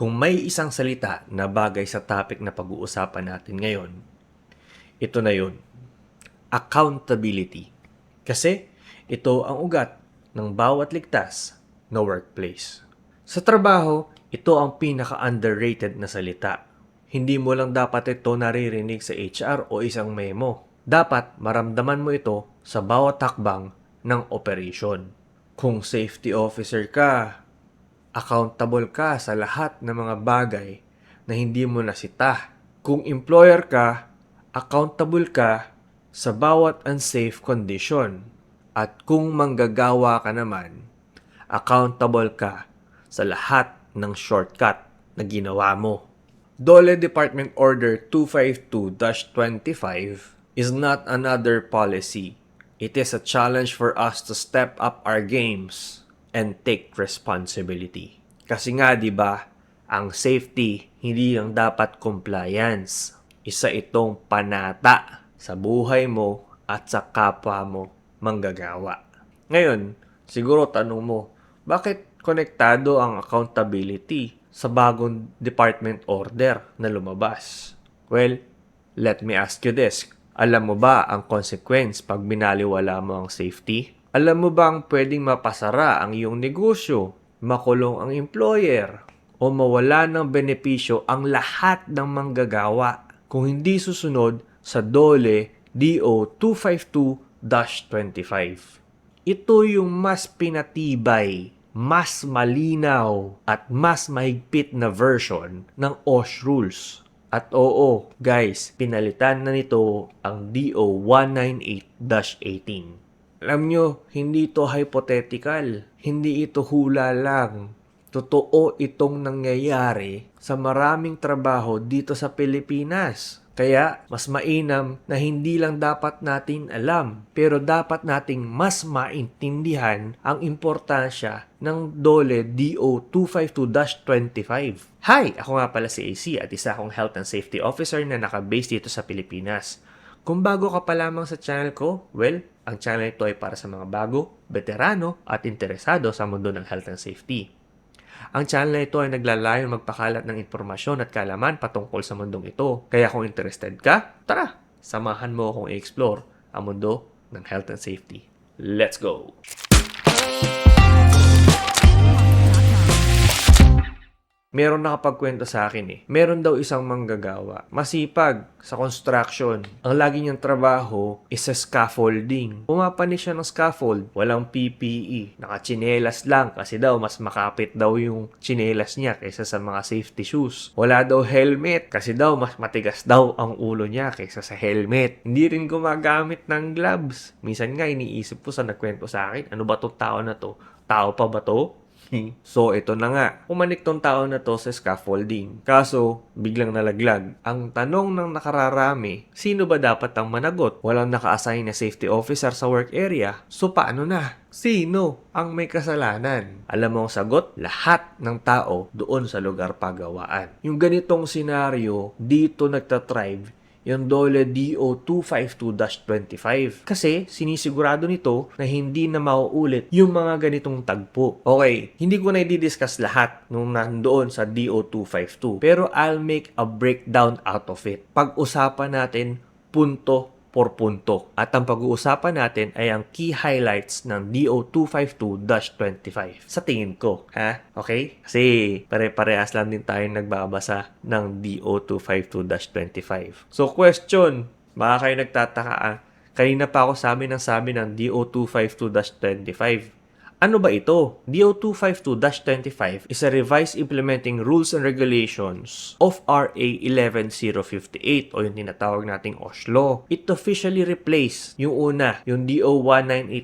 Kung may isang salita na bagay sa topic na pag-uusapan natin ngayon, ito na yun. Accountability. Kasi ito ang ugat ng bawat ligtas na workplace. Sa trabaho, ito ang pinaka-underrated na salita. Hindi mo lang dapat ito naririnig sa HR o isang memo. Dapat maramdaman mo ito sa bawat takbang ng operation. Kung safety officer ka, accountable ka sa lahat ng mga bagay na hindi mo nasita. Kung employer ka, accountable ka sa bawat unsafe condition. At kung manggagawa ka naman, accountable ka sa lahat ng shortcut na ginawa mo. Dole Department Order 252-25 is not another policy. It is a challenge for us to step up our games and take responsibility. Kasi nga 'di ba, ang safety hindi lang dapat compliance. Isa itong panata sa buhay mo at sa kapwa mo manggagawa. Ngayon, siguro tanong mo, bakit konektado ang accountability sa bagong department order na lumabas? Well, let me ask you this. Alam mo ba ang consequence pag binaliwala mo ang safety? Alam mo ba ang pwedeng mapasara ang iyong negosyo, makulong ang employer, o mawala ng benepisyo ang lahat ng manggagawa kung hindi susunod sa DOLE DO 252-25. Ito yung mas pinatibay, mas malinaw, at mas mahigpit na version ng OSH rules. At oo, guys, pinalitan na nito ang DO 198-18. Alam nyo, hindi ito hypothetical. Hindi ito hula lang. Totoo itong nangyayari sa maraming trabaho dito sa Pilipinas. Kaya, mas mainam na hindi lang dapat natin alam, pero dapat nating mas maintindihan ang importansya ng DOLE DO 252-25. Hi! Ako nga pala si AC at isa akong Health and Safety Officer na nakabase dito sa Pilipinas. Kung bago ka pa lamang sa channel ko, well, ang channel ito ay para sa mga bago, veterano at interesado sa mundo ng health and safety. Ang channel na ito ay naglalayon magpakalat ng impormasyon at kalaman patungkol sa mundong ito. Kaya kung interested ka, tara, samahan mo akong i-explore ang mundo ng health and safety. Let's go! Meron nakapagkwento sa akin eh. Meron daw isang manggagawa. Masipag sa construction. Ang lagi niyang trabaho is sa scaffolding. Pumapani siya ng scaffold. Walang PPE. Nakachinelas lang kasi daw mas makapit daw yung chinelas niya kaysa sa mga safety shoes. Wala daw helmet kasi daw mas matigas daw ang ulo niya kaysa sa helmet. Hindi rin gumagamit ng gloves. Minsan nga iniisip ko sa nagkwento sa akin, ano ba tong tao na to? Tao pa ba to? So, ito na nga. Pumanik tong tao na to sa scaffolding. Kaso, biglang nalaglag. Ang tanong ng nakararami, sino ba dapat ang managot? Walang naka-assign na safety officer sa work area. So, paano na? Sino ang may kasalanan? Alam mo ang sagot? Lahat ng tao doon sa lugar pagawaan. Yung ganitong senaryo, dito nagtatribe yung DOLE DO 252-25. Kasi sinisigurado nito na hindi na mauulit yung mga ganitong tagpo. Okay, hindi ko na i-discuss lahat nung nandoon sa DO 252. Pero I'll make a breakdown out of it. Pag-usapan natin punto por punto. At ang pag-uusapan natin ay ang key highlights ng DO 252-25 sa tingin ko. Ha? Okay? Kasi pare-parehas lang din tayo nagbabasa ng DO 252-25. So question, baka kayo nagtataka ah, kanina pa ako sabi ng sabi ng DO 252-25. Ano ba ito? DO 252-25 is a revised implementing rules and regulations of RA 11058 o yung tinatawag nating OSLO. It officially replaced yung una, yung DO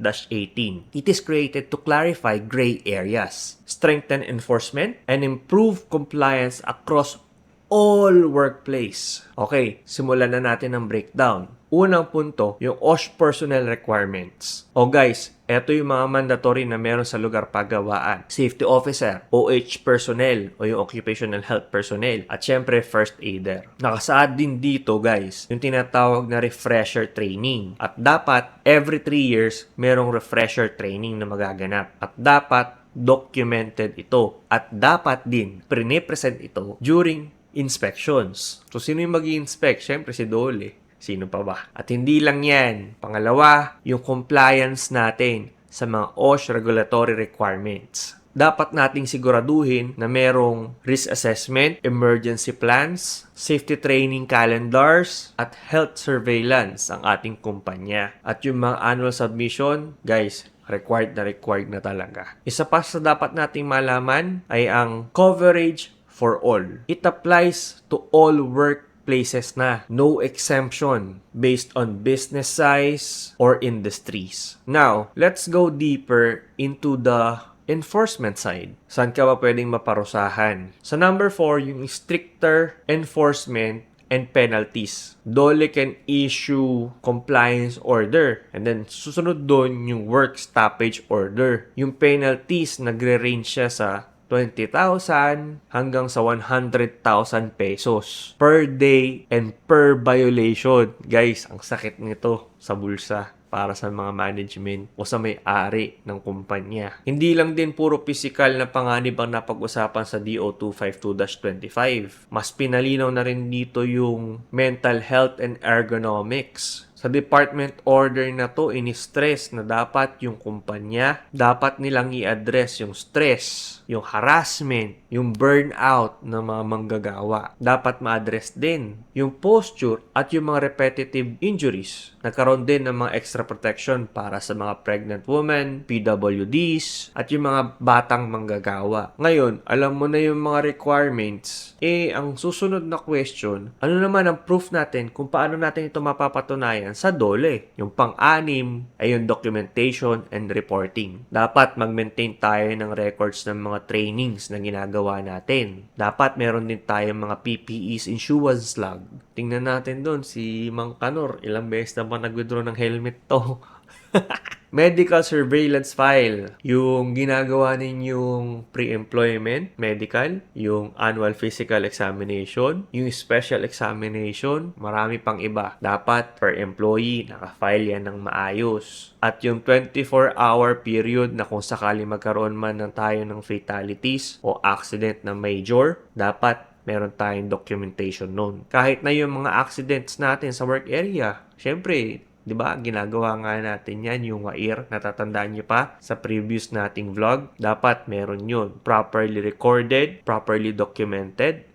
198-18. It is created to clarify gray areas, strengthen enforcement, and improve compliance across all workplace. Okay, simulan na natin ang breakdown. Unang punto, yung OSH personnel requirements. O guys, eto yung mga mandatory na meron sa lugar pagawaan. Safety officer, OH personnel o yung occupational health personnel at syempre first aider. Nakasaad din dito guys, yung tinatawag na refresher training. At dapat every 3 years merong refresher training na magaganap. At dapat documented ito at dapat din pre-present ito during inspections. So, sino yung mag inspect Siyempre, si Dole. Sino pa ba? At hindi lang yan. Pangalawa, yung compliance natin sa mga OSH regulatory requirements. Dapat nating siguraduhin na merong risk assessment, emergency plans, safety training calendars, at health surveillance ang ating kumpanya. At yung mga annual submission, guys, required na required na talaga. Isa pa sa dapat nating malaman ay ang coverage for all. It applies to all workplaces na. No exemption based on business size or industries. Now, let's go deeper into the enforcement side. Saan ka ba pwedeng maparusahan? Sa number 4, yung stricter enforcement and penalties. Dole can issue compliance order and then susunod doon yung work stoppage order. Yung penalties nagre-range siya sa 20,000 hanggang sa 100,000 pesos per day and per violation. Guys, ang sakit nito sa bulsa para sa mga management o sa may-ari ng kumpanya. Hindi lang din puro physical na panganib ang napag-usapan sa DO 252-25. Mas pinalinaw na rin dito yung mental health and ergonomics. Sa department order na to, ini-stress na dapat yung kumpanya, dapat nilang i-address yung stress, yung harassment, yung burnout ng mga manggagawa. Dapat ma-address din yung posture at yung mga repetitive injuries. Nagkaroon din ng mga extra protection para sa mga pregnant women, PWDs, at yung mga batang manggagawa. Ngayon, alam mo na yung mga requirements. Eh, ang susunod na question, ano naman ang proof natin kung paano natin ito mapapatunayan sa DOLE? Yung pang-anim ay yung documentation and reporting. Dapat mag-maintain tayo ng records ng mga trainings na ginagawa natin. Dapat meron din tayong mga PPEs insurance log. Tingnan natin doon si Mang Kanor, ilang beses na ba nag-withdraw ng helmet to? medical surveillance file. Yung ginagawa ninyong pre-employment, medical, yung annual physical examination, yung special examination, marami pang iba. Dapat per employee, naka-file yan ng maayos. At yung 24-hour period na kung sakali magkaroon man ng tayo ng fatalities o accident na major, dapat meron tayong documentation nun. Kahit na yung mga accidents natin sa work area, syempre, 'di ba? Ginagawa nga natin 'yan yung WAIR. Natatandaan niyo pa sa previous nating vlog? Dapat meron 'yun. Properly recorded, properly documented,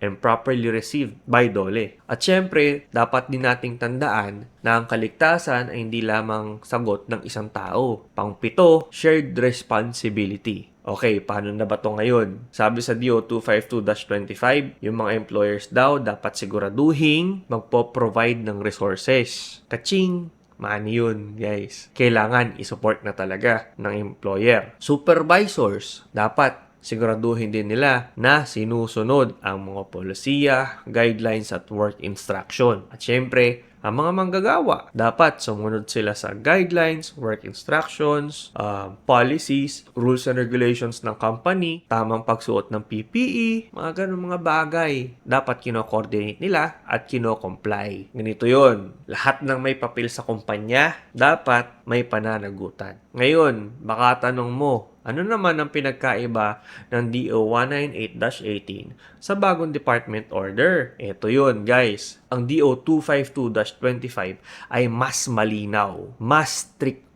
and properly received by Dole. At syempre, dapat din nating tandaan na ang kaligtasan ay hindi lamang sagot ng isang tao. Pangpito, shared responsibility. Okay, paano na ba to ngayon? Sabi sa DO 252-25, yung mga employers daw dapat siguraduhin magpo-provide ng resources. Kaching! Money yun, guys. Kailangan isupport na talaga ng employer. Supervisors, dapat siguraduhin din nila na sinusunod ang mga polisiya, guidelines at work instruction. At syempre, ang mga manggagawa, dapat sumunod sila sa guidelines, work instructions, uh, policies, rules and regulations ng company, tamang pagsuot ng PPE, mga ganun mga bagay. Dapat kino-coordinate nila at kino-comply. Ganito yon. Lahat ng may papel sa kumpanya, dapat may pananagutan. Ngayon, baka tanong mo, ano naman ang pinagkaiba ng DO 198-18 sa bagong department order? Ito yun, guys. Ang DO 252-25 ay mas malinaw, mas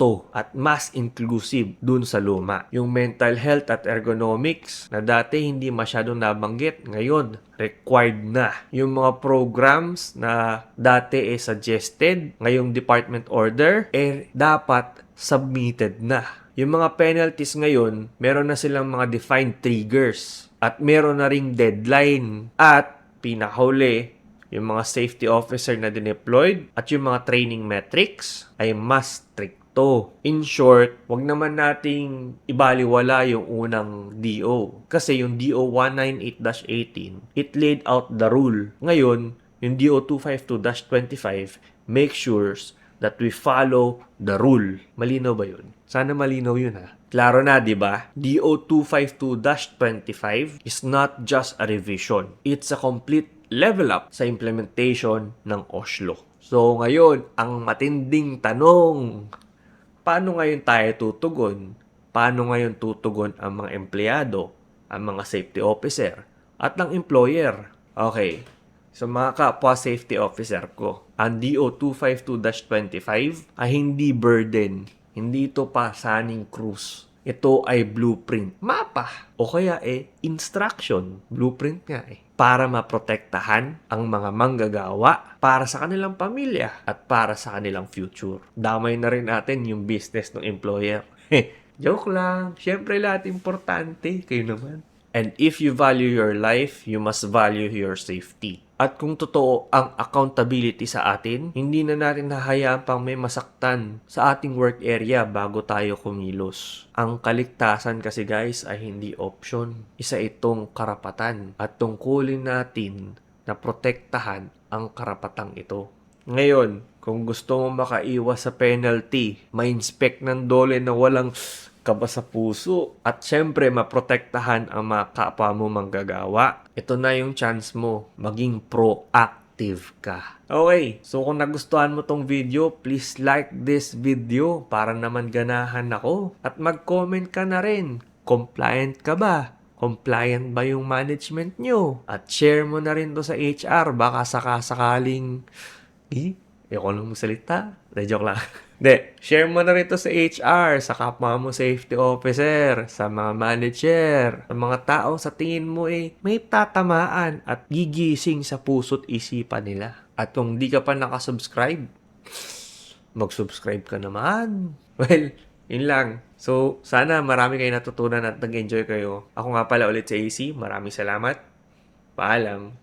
stricto at mas inclusive dun sa luma. Yung mental health at ergonomics na dati hindi masyadong nabanggit, ngayon required na. Yung mga programs na dati eh suggested, ngayong department order, eh dapat submitted na. Yung mga penalties ngayon, meron na silang mga defined triggers at meron na ring deadline at pinahuli yung mga safety officer na dineployed at yung mga training metrics ay mas stricto. In short, wag naman nating ibaliwala yung unang DO. Kasi yung DO 198-18, it laid out the rule. Ngayon, yung DO 252-25 make sure that we follow the rule. Malinaw ba yun? Sana malinaw yun ha. Klaro na, di ba? DO 252-25 is not just a revision. It's a complete level up sa implementation ng OSLO. So ngayon, ang matinding tanong, paano ngayon tayo tutugon paano ngayon tutugon ang mga empleyado, ang mga safety officer, at ng employer. Okay, so mga kapwa safety officer ko, ang DO 252-25 ay hindi burden, hindi ito pasaning cruise. Ito ay blueprint, mapa, o kaya eh, instruction, blueprint nga eh, para maprotektahan ang mga manggagawa para sa kanilang pamilya at para sa kanilang future. Damay na rin natin yung business ng employer. Joke lang, syempre lahat importante, kayo naman. And if you value your life, you must value your safety. At kung totoo ang accountability sa atin, hindi na natin hahayaan pang may masaktan sa ating work area bago tayo kumilos. Ang kaligtasan kasi guys ay hindi option. Isa itong karapatan at tungkulin natin na protektahan ang karapatang ito. Ngayon, kung gusto mo makaiwas sa penalty, ma-inspect ng dole na walang kaba sa puso at syempre maprotektahan ang mga kapwa mo manggagawa. Ito na yung chance mo, maging proactive ka. Okay, so kung nagustuhan mo tong video, please like this video para naman ganahan ako. At mag-comment ka na rin. Compliant ka ba? Compliant ba yung management nyo? At share mo na rin to sa HR. Baka sakasakaling... Eh, ayoko lang magsalita. De, joke lang. De, share mo na rin to sa HR, sa kapwa mo safety officer, sa mga manager, sa mga tao sa tingin mo eh, may tatamaan at gigising sa puso't isipan nila. At kung di ka pa nakasubscribe, mag-subscribe ka naman. Well, yun lang. So, sana marami kayo natutunan at nag-enjoy kayo. Ako nga pala ulit sa AC. Maraming salamat. Paalam.